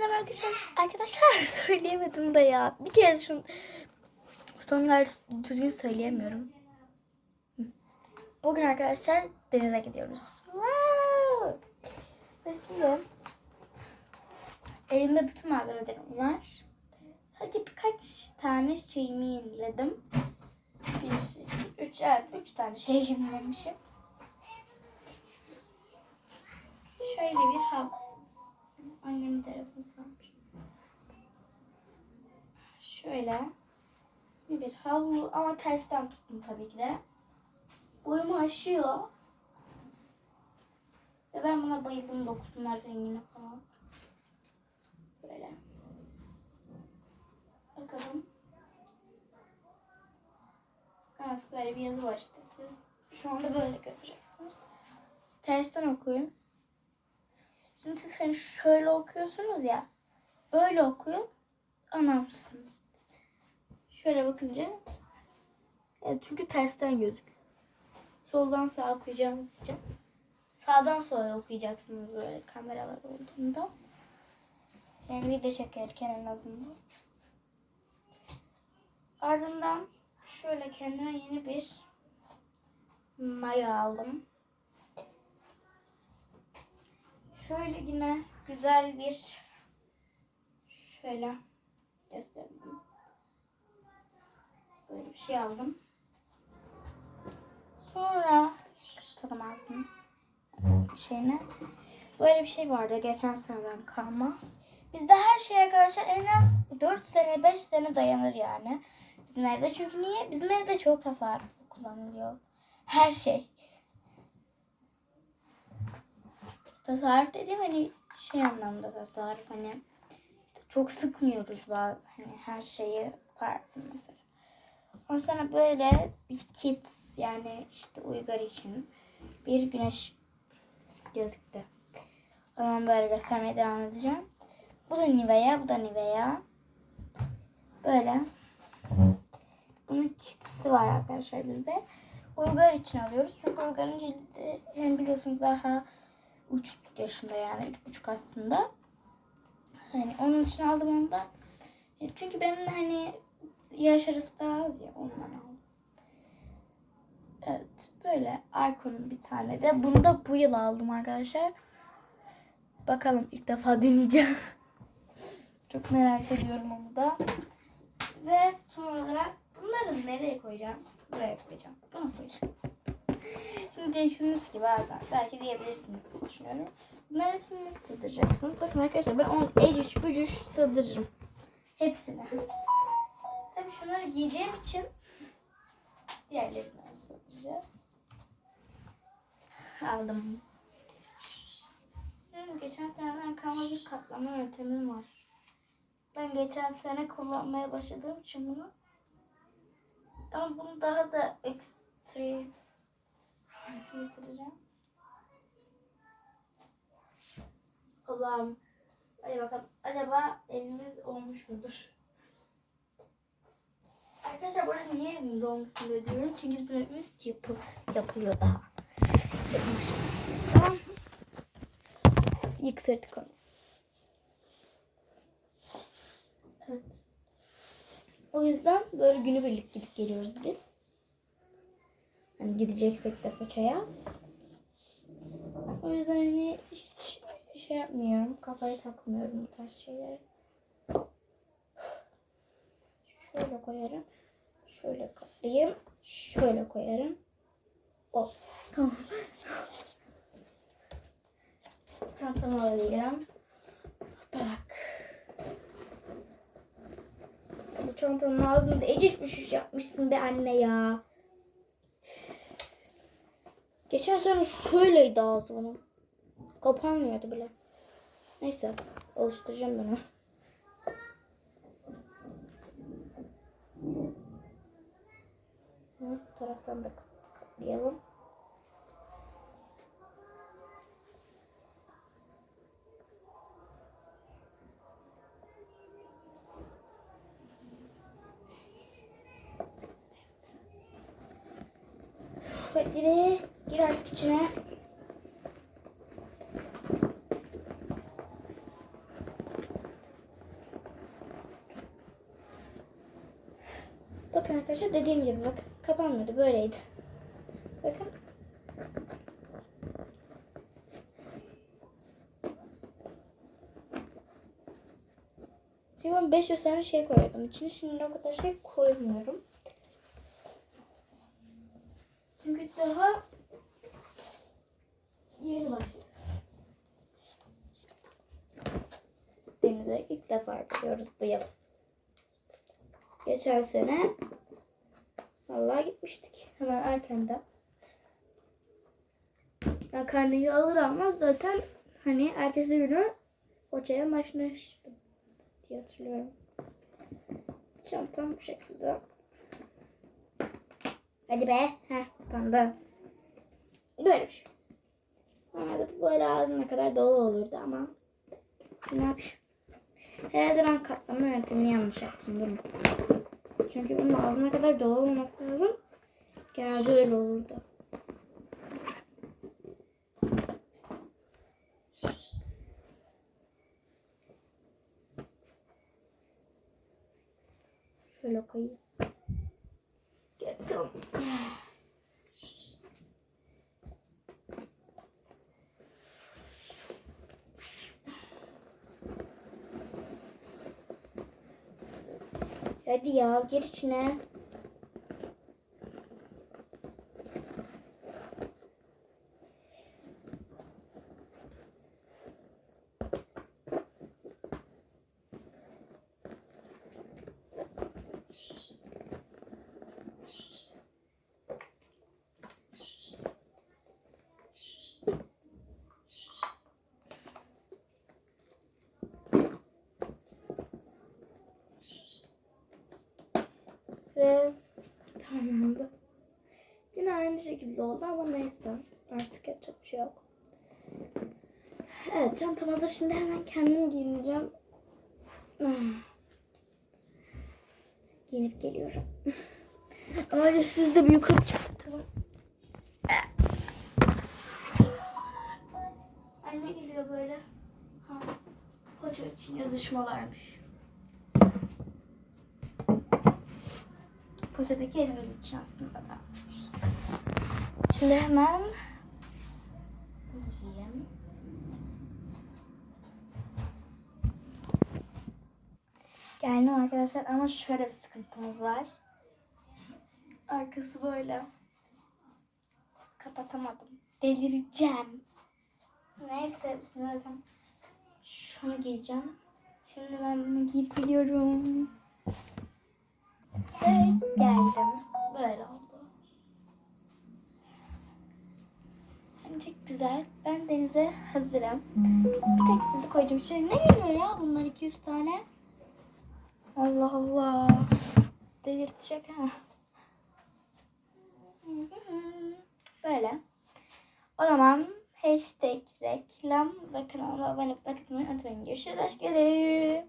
merhaba arkadaşlar. Arkadaşlar söyleyemedim de ya. Bir kere şu sonlar düzgün söyleyemiyorum. Bugün arkadaşlar denize gidiyoruz. Wow! Ve şimdi elimde bütün malzemelerim var. Hadi birkaç tane şeyimi yeniledim. Bir, iki, üç, evet üç tane şey yenilemişim. Şöyle bir hav. Annemin telefonu kalmış. Şöyle bir havlu ama tersten tuttum tabii ki de. Boyumu aşıyor. Ve ben buna bayıldım dokusunlar rengine falan. Böyle. Bakalım. Evet böyle bir yazı var işte. Siz şu anda böyle göreceksiniz. Siz tersten okuyun. Şimdi siz hani şöyle okuyorsunuz ya. Böyle okuyun. Anlamışsınız. Şöyle bakınca. Evet çünkü tersten gözüküyor. Soldan sağa okuyacağınız için. Sağdan sola okuyacaksınız böyle kameralar olduğunda. Yani video çekerken en azından. Ardından şöyle kendime yeni bir mayo aldım. Şöyle yine güzel bir şöyle göstereyim. Böyle bir şey aldım. Sonra tadım ağzını şeyine. Böyle bir şey vardı geçen seneden kalma. Bizde her şey arkadaşlar en az 4 sene 5 sene dayanır yani. Bizim evde çünkü niye? Bizim evde çok tasarruf kullanılıyor. Her şey. Tasarruf dediğim hani şey anlamda tasarruf hani işte çok sıkmıyoruz bazı hani her şeyi parfüm mesela. Ondan sonra böyle bir kit yani işte Uygar için bir güneş gözüktü. O zaman böyle göstermeye devam edeceğim. Bu da Nivea, bu da Nivea. Böyle. Bunun kitisi var arkadaşlar bizde. Uygar için alıyoruz. Çünkü Uygar'ın cildi hem biliyorsunuz daha uç yaşında yani üç buçuk aslında. Hani onun için aldım onu da. E, Çünkü benim hani yaş arası daha az ya ondan aldım. Evet böyle Arko'nun bir tane de. Bunu da bu yıl aldım arkadaşlar. Bakalım ilk defa deneyeceğim. Çok merak ediyorum onu da. Ve son olarak bunları nereye koyacağım? Buraya koyacağım. Buna koyacağım. Şimdi diyeceksiniz ki bazen belki diyebilirsiniz diye düşünüyorum. Bunların hepsini nasıl sığdıracaksınız? Bakın arkadaşlar ben onu eciş bücüş sığdırırım. Hepsini. Tabii şunları giyeceğim için diğerlerini sığdıracağız. Aldım. Benim geçen seneden kalma bir katlama yöntemim var. Ben geçen sene kullanmaya başladığım için bunu. Ama bunu daha da ekstrem getireceğim. Allah'ım. Hadi bakalım. Acaba evimiz olmuş mudur? Arkadaşlar burada niye evimiz olmuş mudur diyorum. Çünkü bizim evimiz yapı, yapılıyor daha. Bu aşamasında. Yıktırdık onu. Evet. O yüzden böyle günübirlik gidip geliyoruz biz. Hani gideceksek de Foça'ya. O yüzden hani hiç şey yapmıyorum. Kafayı takmıyorum bu tarz şeylere. Şöyle koyarım. Şöyle katlayayım. Şöyle koyarım. Oh. Tamam. Çantamı alayım. Bak. Bu çantanın ağzında eciş büşüş yapmışsın be anne ya. Geçen sene şöyleydi ağzım. Kapanmıyordu bile. Neyse. Alıştıracağım ben onu. Bu taraftan da katlayalım. Hadi be birazcık içine. Bakın arkadaşlar dediğim gibi bak kapanmadı böyleydi. Bakın. Şimdi ben 500 tane şey koyuyordum içine. Şimdi o kadar şey koymuyorum. İlk defa gidiyoruz bu yıl. Geçen sene vallahi gitmiştik. Hemen erkenden. Ben karneyi alır almaz zaten hani ertesi günü Foça'ya başlamıştım diye hatırlıyorum. Çantam bu şekilde. Hadi be. Heh, panda. Böyle bir şey. Normalde böyle ağzına kadar dolu olurdu ama ne yapayım? Herhalde ben katlama yöntemini yanlış yaptım. Durun. Çünkü bunun ağzına kadar dolu olması lazım. Genelde öyle olurdu. Şöyle koyayım. Gel bakalım. Hadi ya gir içine. Ve tamamlandı. Yine aynı şekilde oldu ama neyse. Artık yapacak bir şey yok. Evet çantam hazır. Şimdi hemen kendim giyineceğim. Ah. Giyinip geliyorum. ama önce siz de bir yukarı çıkın. Tamam. Anne geliyor böyle. Ha. Poça için yazışmalarmış. Poçadaki elimiz için aslında da. Şimdi hemen giyeyim. Geldim arkadaşlar ama şöyle bir sıkıntımız var. Arkası böyle. Kapatamadım. Delireceğim. Neyse zaten şunu giyeceğim. Şimdi ben bunu giyip geliyorum. Evet geldim. Böyle oldu. Hem çok güzel. Ben denize hazırım. Bir tek sizi koyacağım içeri. Ne geliyor ya bunlar 200 tane? Allah Allah. Delirtecek ha. Böyle. O zaman hashtag reklam ve kanalıma abone atmayı unutmayın. Görüşürüz aşklarım.